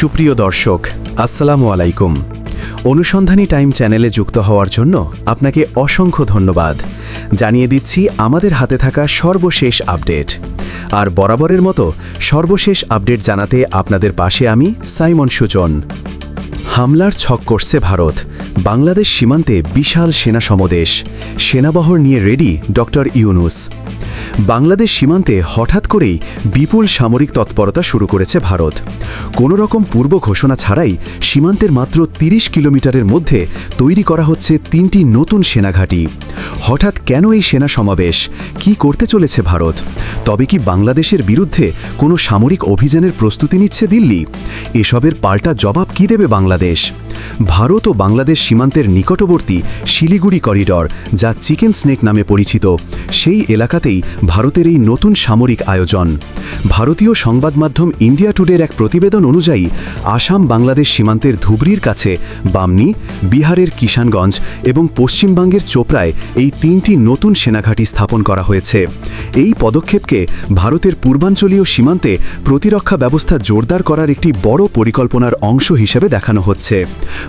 সুপ্রিয় দর্শক, আসসালামু আলাইকুম। অনুসন্ধানী টাইম চ্যানেলে যুক্ত হওয়ার জন্য আপনাকে অসংখ্য ধন্যবাদ। জানিয়ে দিচ্ছি, আমাদের হাতে থাকা সর্বশেষ আপডেট। আর বরাবরের মতো সর্বশেষ আপডেট জানাতে আপনাদের পাশে আমি সাইমন সুজন। হামলার ছক করছে ভারত। বাংলাদেশ সীমান্তে বিশাল সেনা সমদেশ। সেনাবহর নিয়ে রেডি ডক্টর ইউনুস। বাংলাদেশ সীমান্তে হঠাৎ করেই বিপুল সামরিক তৎপরতা শুরু করেছে ভারত। কোনো রকম পূর্ব ঘোষণা ছাড়াই সীমান্তের মাত্র ৩০ কিলোমিটারের মধ্যে তৈরি করা হচ্ছে তিনটি নতুন সেনাঘাঁটি। হঠাৎ কেন এই সেনা সমাবেশ? কি করতে চলেছে ভারত? তবে কি বাংলাদেশের বিরুদ্ধে কোনো সামরিক অভিযানের প্রস্তুতি নিচ্ছে দিল্লি? এসবের পাল্টা জবাব কি দেবে বাংলাদেশ? Bangladesh. ভারত ও বাংলাদেশ সীমান্তের নিকটবর্তী শিলিগুড়ি করিডর, যা চিকেন স্নেক নামে পরিচিত। সেই এলাকাতেই ভারতের এই নতুন সামরিক আয়োজন। ভারতীয় সংবাদ মাধ্যম ইন্ডিয়া টুডের এক প্রতিবেদন অনুযায়ী, আসাম বাংলাদেশ সীমান্তের ধুবরির কাছে বামনি, বিহারের কিষানগঞ্জ এবং পশ্চিমবঙ্গের চোপড়ায় এই তিনটি নতুন সেনাঘাঁটি স্থাপন করা হয়েছে। এই পদক্ষেপকে ভারতের পূর্বাঞ্চলীয় সীমান্তে প্রতিরক্ষা ব্যবস্থা জোরদার করার একটি বড় পরিকল্পনার অংশ হিসেবে দেখানো হচ্ছে।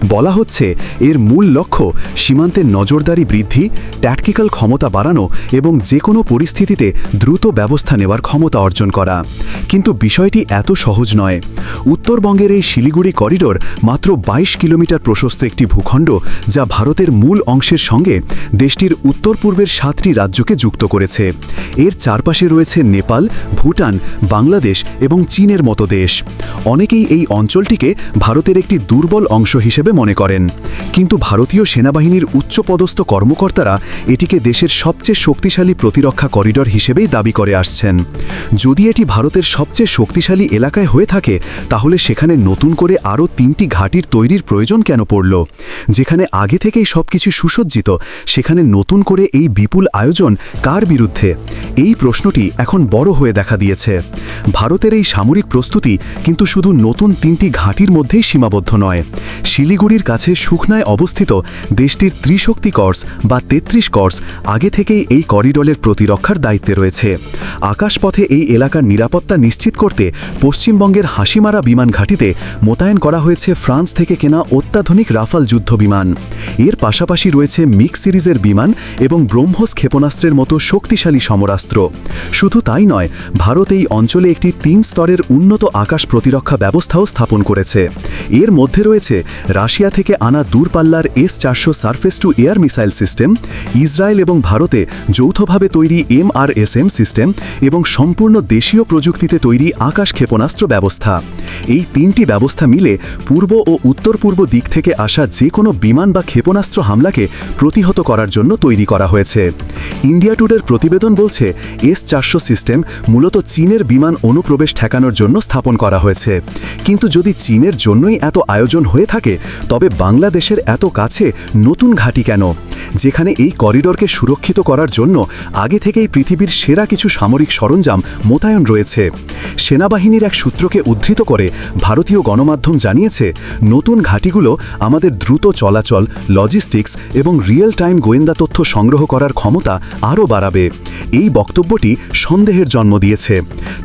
বলা হচ্ছে এর মূল লক্ষ্য সীমান্তের নজরদারি বৃদ্ধি ট্যাটকিক্যাল ক্ষমতা বাড়ানো এবং যে কোনো পরিস্থিতিতে দ্রুত ব্যবস্থা নেওয়ার ক্ষমতা অর্জন করা। কিন্তু বিষয়টি এত সহজ নয়। উত্তরবঙ্গের এই শিলিগুড়ি করিডোর মাত্র ২২ কিলোমিটার প্রশস্ত একটি ভূখণ্ড যা ভারতের মূল অংশের সঙ্গে দেশটির উত্তর পূর্বের সাতটি রাজ্যকে যুক্ত করেছে। এর চারপাশে রয়েছে নেপাল, ভুটান, বাংলাদেশ এবং চীনের মতো দেশ। অনেকেই এই অঞ্চলটিকে ভারতের একটি দুর্বল অংশ হিসেবে মনে করেন। কিন্তু ভারতীয় সেনাবাহিনীর উচ্চপদস্থ কর্মকর্তারা এটিকে দেশের সবচেয়ে শক্তিশালী প্রতিরক্ষা করিডর হিসেবেই দাবি করে আসছেন। যদি এটি ভারতের সবচেয়ে শক্তিশালী এলাকায় হয়ে থাকে, তাহলে সেখানে নতুন করে আরও তিনটি ঘাঁটির তৈরির প্রয়োজন কেন পড়ল? যেখানে আগে থেকেই সবকিছু সুসজ্জিত, সেখানে নতুন করে এই বিপুল আয়োজন কার বিরুদ্ধে? এই প্রশ্নটি এখন বড় হয়ে দেখা দিয়েছে। ভারতের এই সামরিক প্রস্তুতি কিন্তু শুধু নতুন তিনটি ঘাঁটির মধ্যেই সীমাবদ্ধ নয়। শিলিগুড়ির কাছে সুখনায় অবস্থিত দেশটির ত্রিশক্তি কর্স বা তেত্রিশ কর্স আগে থেকেই এই করিডোরের প্রতিরক্ষার দায়িত্বে রয়েছে। আকাশপথে এই এলাকার নিরাপত্তা নিশ্চিত করতে পশ্চিমবঙ্গের হাসিমারা বিমান ঘাঁটিতে মোতায়েন করা হয়েছে ফ্রান্স থেকে কেনা অত্যাধুনিক রাফাল যুদ্ধ বিমান। এর পাশাপাশি রয়েছে মিক্স সিরিজের বিমান এবং ব্রহ্মস ক্ষেপণাস্ত্রের মতো শক্তিশালী সমরাস্ত্র। শুধু তাই নয়, ভারত এই অঞ্চলে একটি তিন স্তরের উন্নত আকাশ প্রতিরক্ষা ব্যবস্থাও স্থাপন করেছে। এর মধ্যে রয়েছে রাশিয়া থেকে আনা দূরপাল্লার এস চারশো surface to air missile system, Israel এবং ভারতে যৌথভাবে তৈরি এমআরএসএম সিস্টেম এবং সম্পূর্ণ দেশীয় প্রযুক্তিতে তৈরি আকাশ ক্ষেপণাস্ত্র ব্যবস্থা। এই তিনটি ব্যবস্থা মিলে পূর্ব ও উত্তর পূর্ব দিক থেকে আসা যে কোনো বিমান বা ক্ষেপণাস্ত্র হামলাকে প্রতিহত করার জন্য তৈরি করা হয়েছে। ইন্ডিয়া টুডের প্রতিবেদন বলছে, এস চারশো সিস্টেম মূলত চীনের বিমান অনুপ্রবেশ ঠেকানোর জন্য স্থাপন করা হয়েছে। কিন্তু যদি চীনের জন্যই এত আয়োজন হয়ে থাকে, তবে বাংলাদেশের এত কাছে নতুন ঘাঁটি কেন? যেখানে এই করিডোরকে সুরক্ষিত করার জন্য আগে থেকেই পৃথিবীর সেরা কিছু সামরিক সরঞ্জাম মোতায়েন রয়েছে। সেনাবাহিনীর এক সূত্রকে উদ্ধৃত করে ভারতীয় গণমাধ্যম জানিয়েছে, নতুন ঘাঁটিগুলো আমাদের দ্রুত চলাচল, লজিস্টিক্স এবং রিয়েল টাইম গোয়েন্দা তথ্য সংগ্রহ করার ক্ষমতা আরও বাড়াবে। এই বক্তব্যটি সন্দেহের জন্ম দিয়েছে।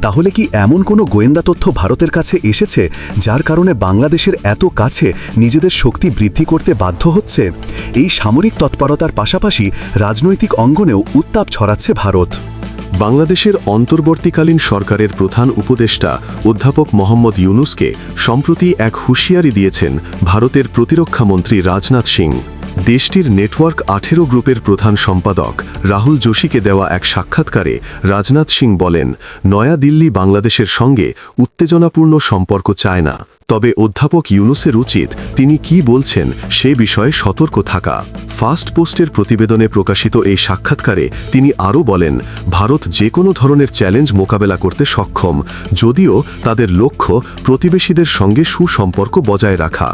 তাহলে কি এমন কোনো গোয়েন্দা তথ্য ভারতের কাছে এসেছে যার কারণে বাংলাদেশের এত কাছে নিজেদের শক্তি বৃদ্ধি করতে বাধ্য হচ্ছে? এই সামরিক তৎপরতার পাশাপাশি রাজনৈতিক অঙ্গনেও উত্তাপ ছড়াচ্ছে ভারত। বাংলাদেশের অন্তর্বর্তীকালীন সরকারের প্রধান উপদেষ্টা অধ্যাপক মোহাম্মদ ইউনুসকে সম্প্রতি এক হুঁশিয়ারি দিয়েছেন ভারতের প্রতিরক্ষামন্ত্রী রাজনাথ সিং। দেশটির নেটওয়ার্ক আঠেরো গ্রুপের প্রধান সম্পাদক রাহুল যোশীকে দেওয়া এক সাক্ষাৎকারে রাজনাথ সিং বলেন, নয়াদিল্লি বাংলাদেশের সঙ্গে উত্তেজনাপূর্ণ সম্পর্ক চায় না। তবে অধ্যাপক ইউনুসের উচিত তিনি কি বলছেন সে বিষয়ে সতর্ক থাকা। ফাস্ট পোস্টের প্রতিবেদনে প্রকাশিত এই সাক্ষাৎকারে তিনি আরও বলেন, ভারত যে কোনো ধরনের চ্যালেঞ্জ মোকাবেলা করতে সক্ষম, যদিও তাদের লক্ষ্য প্রতিবেশীদের সঙ্গে সুসম্পর্ক বজায় রাখা।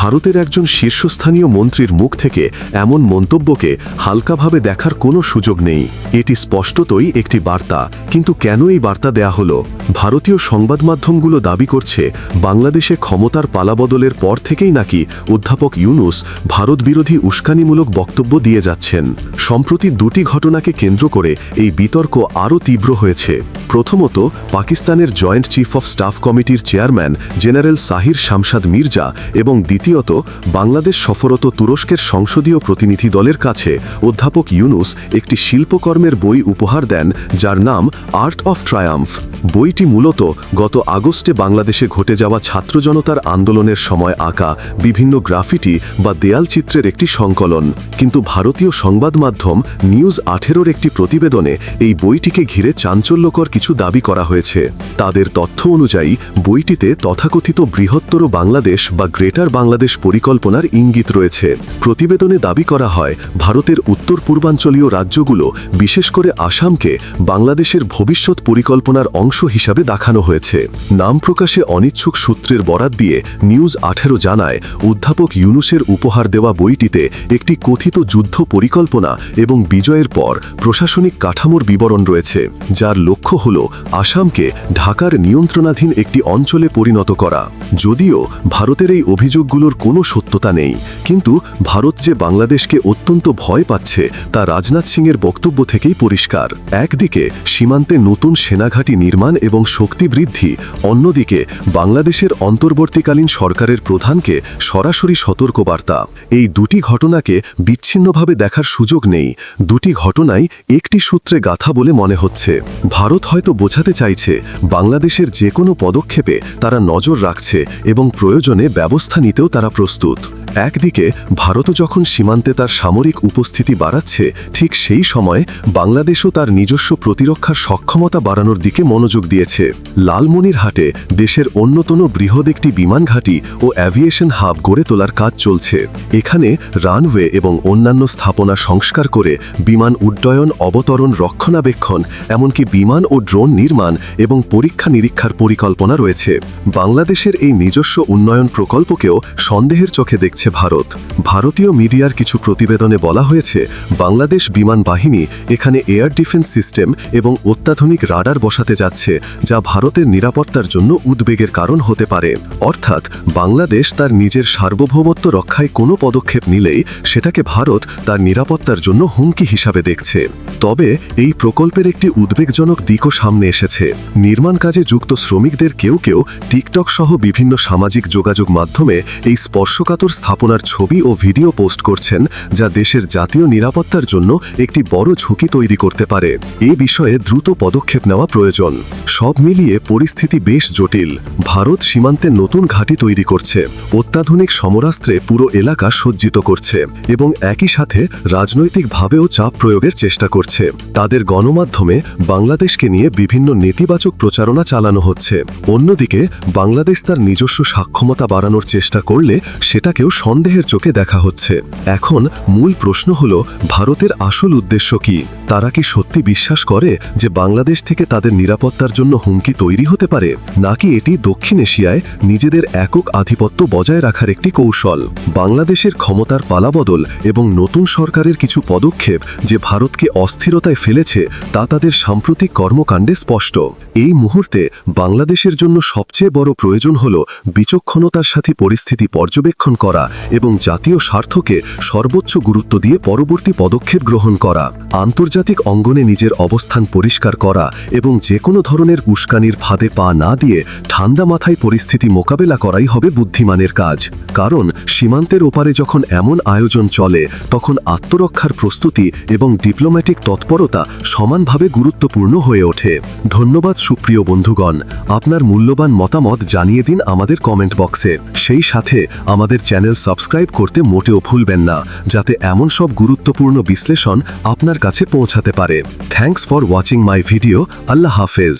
ভারতের একজন শীর্ষস্থানীয় মন্ত্রীর মুখ থেকে এমন মন্তব্যকে হালকাভাবে দেখার কোনো সুযোগ নেই। এটি স্পষ্টতই একটি বার্তা, কিন্তু কেন এই বার্তা দেয়া হলো? ভারতীয় সংবাদ মাধ্যমগুলো দাবি করছে, বাংলাদেশে ক্ষমতার পালাবদলের পর থেকেই নাকি অধ্যাপক ইউনুস ভারত বিরোধী উস্কানিমূলক বক্তব্য দিয়ে যাচ্ছেন। সম্প্রতি দুটি ঘটনাকে কেন্দ্র করে এই বিতর্ক আরও তীব্র হয়েছে। প্রথমত, পাকিস্তানের জয়েন্ট চিফ অফ স্টাফ কমিটির চেয়ারম্যান জেনারেল সাহির শামসাদ মির্জা এবং দ্বিতীয়ত, বাংলাদেশ সফরত তুরস্কের সংসদীয় প্রতিনিধি দলের কাছে অধ্যাপক ইউনুস একটি শিল্পকর্মের বই উপহার দেন যার নাম আর্ট অফ ট্রায়াম্ফ। বইটি মূলত গত আগস্টে বাংলাদেশে ঘটে যাওয়া ছাত্র জনতার আন্দোলনের সময় আঁকা বিভিন্ন গ্রাফিটি বা দেয়াল চিত্রের একটি সংকলন। কিন্তু ভারতীয় সংবাদ মাধ্যম নিউজ আঠেরোর একটি প্রতিবেদনে এই বইটিকে ঘিরে চাঞ্চল্যকর কিছু দাবি করা হয়েছে। তাদের তথ্য অনুযায়ী, বইটিতে তথাকথিত বৃহত্তর বাংলাদেশ বা গ্রেটার বাংলাদেশ পরিকল্পনার ইঙ্গিত রয়েছে। প্রতিবেদনে দাবি করা হয়, ভারতের উত্তর পূর্বাঞ্চলীয় রাজ্যগুলো, বিশেষ করে আসামকে, বাংলাদেশের ভবিষ্যৎ পরিকল্পনার অংশ হিসাবে দেখানো হয়েছে। নাম প্রকাশে অনিচ্ছুক সূত্রের বরাত দিয়ে নিউজ আঠেরো জানায়, অধ্যাপক ইউনুসের উপহার দেওয়া বইটিতে একটি কথিত যুদ্ধ পরিকল্পনা এবং বিজয়ের পর প্রশাসনিক কাঠামোর বিবরণ রয়েছে, যার লক্ষ্য হল আসামকে ঢাকার নিয়ন্ত্রণাধীন একটি অঞ্চলে পরিণত করা। যদিও ভারতের এই অভিযোগগুলোর কোনো সত্যতা নেই, কিন্তু ভারত যে বাংলাদেশকে অত্যন্ত ভয় পাচ্ছে তা রাজনাথ সিংয়ের বক্তব্য থেকেই পরিষ্কার। একদিকে সীমান্তে নতুন সেনাঘাঁটি নির্মাণ এবং শক্তি বৃদ্ধি, অন্যদিকে বাংলাদেশের অন্তর্বর্তীকালীন সরকারের প্রধানকে সরাসরি সতর্কবার্তা। এই দুটি ঘটনাকে বিচ্ছিন্নভাবে দেখার সুযোগ নেই। দুটি ঘটনাই একটি সূত্রে গাথা বলে মনে হচ্ছে। ভারত হয়তো বোঝাতে চাইছে, বাংলাদেশের যে কোনো পদক্ষেপে তারা নজর রাখছে এবং প্রয়োজনে ব্যবস্থা নিতেও তারা প্রস্তুত। একদিকে ভারতও যখন সীমান্তে তার সামরিক উপস্থিতি বাড়াচ্ছে, ঠিক সেই সময়ে বাংলাদেশও তার নিজস্ব প্রতিরক্ষার সক্ষমতা বাড়ানোর দিকে মনোযোগ দিয়েছে। লালমনিরহাটে দেশের অন্যতম বৃহৎ একটি বিমান ঘাঁটি ও অ্যাভিয়েশন হাব গড়ে তোলার কাজ চলছে। এখানে রানওয়ে এবং অন্যান্য স্থাপনা সংস্কার করে বিমান উড্ডয়ন, অবতরণ, রক্ষণাবেক্ষণ, এমনকি বিমান ও ড্রোন নির্মাণ এবং পরীক্ষা নিরীক্ষার পরিকল্পনা রয়েছে। বাংলাদেশের এই নিজস্ব উন্নয়ন প্রকল্পকেও সন্দেহের চোখে দেখছে ভারত। ভারতীয় মিডিয়ার কিছু প্রতিবেদনে বলা হয়েছে, বাংলাদেশ বিমান বাহিনী এখানে এয়ার ডিফেন্স সিস্টেম এবং অত্যাধুনিক রাডার বসাতে যাচ্ছে, যা ভারতের নিরাপত্তার জন্য উদ্বেগের কারণ হতে পারে। অর্থাৎ বাংলাদেশ তার নিজের সার্বভৌমত্ব রক্ষায় কোনো পদক্ষেপ নিলেই সেটাকে ভারত তার নিরাপত্তার জন্য হুমকি হিসাবে দেখছে। তবে এই প্রকল্পের একটি উদ্বেগজনক দিকও সামনে এসেছে। নির্মাণ কাজে যুক্ত শ্রমিকদের কেউ কেউ টিকটক সহ বিভিন্ন সামাজিক যোগাযোগ মাধ্যমে এই স্পর্শকাতর স্থাপনার ছবি ও ভিডিও পোস্ট করছেন, যা দেশের জাতীয় নিরাপত্তার জন্য একটি বড় ঝুঁকি তৈরি করতে পারে। এ বিষয়ে দ্রুত পদক্ষেপ নেওয়া প্রয়োজন। সব মিলিয়ে পরিস্থিতি বেশ জটিল। ভারত সীমান্তে নতুন ঘাঁটি তৈরি করছে। অত্যাধুনিক সমরাস্ত্রে পুরো এলাকা সজ্জিত করছে এবং একই সাথে রাজনৈতিকভাবেও চাপ প্রয়োগের চেষ্টা করছে। তাদের গণমাধ্যমে বাংলাদেশকে নিয়ে বিভিন্ন নেতিবাচক প্রচারণা চালানো হচ্ছে। অন্যদিকে, বাংলাদেশ তার নিজস্ব সাক্ষমতা বাড়ানোর চেষ্টা করলে সেটাকেও সন্দেহের চোখে দেখা হচ্ছে। এখন মূল প্রশ্ন হল, ভারতের আসল উদ্দেশ্য কি? তারা কি সত্যি বিশ্বাস করে যে বাংলাদেশ থেকে তাদের নিরাপত্তার জন্য হুমকি তৈরি হতে পারে? নাকি এটি দক্ষিণ এশিয়ায় নিজেদের একক আধিপত্য বজায় রাখার একটি কৌশল। বাংলাদেশের ক্ষমতার পালাবদল এবং নতুন সরকারের কিছু পদক্ষেপ যে ভারতকে অস্থিরতায় ফেলেছে, তা তাদের সাম্প্রতিক কর্মকাণ্ডে স্পষ্ট। এই মুহূর্তে বাংলাদেশের জন্য সবচেয়ে বড় প্রয়োজন হল বিচক্ষণতার সাথে পরিস্থিতি পর্যবেক্ষণ করা এবং জাতীয় স্বার্থকে সর্বোচ্চ গুরুত্ব দিয়ে পরবর্তী পদক্ষেপ গ্রহণ করা। আন্তর্জাতিক অঙ্গনে নিজের অবস্থান পরিষ্কার করা এবং যে কোনো ধরনের উস্কানির ফাঁদে পা না দিয়ে ঠান্ডা মাথায় পরিস্থিতি মোকাবেলা করাই হবে বুদ্ধিমানের কাজ। কারণ, সীমান্তের ওপারে যখন এমন আয়োজন চলে, তখন আত্মরক্ষার প্রস্তুতি এবং ডিপ্লোম্যাটিক তৎপরতা সমানভাবে গুরুত্বপূর্ণ হয়ে ওঠে। ধন্যবাদ সুপ্রিয় বন্ধুগণ। আপনার মূল্যবান মতামত জানিয়ে দিন আমাদের কমেন্ট বক্সে। সেই সাথে আমাদের চ্যানেল সাবস্ক্রাইব করতে মোটেও ভুলবেন না, যাতে এমন সব গুরুত্বপূর্ণ বিশ্লেষণ আপনার কাছে পৌঁছাতে পারে। Thanks for watching my video Allah হাফেজ।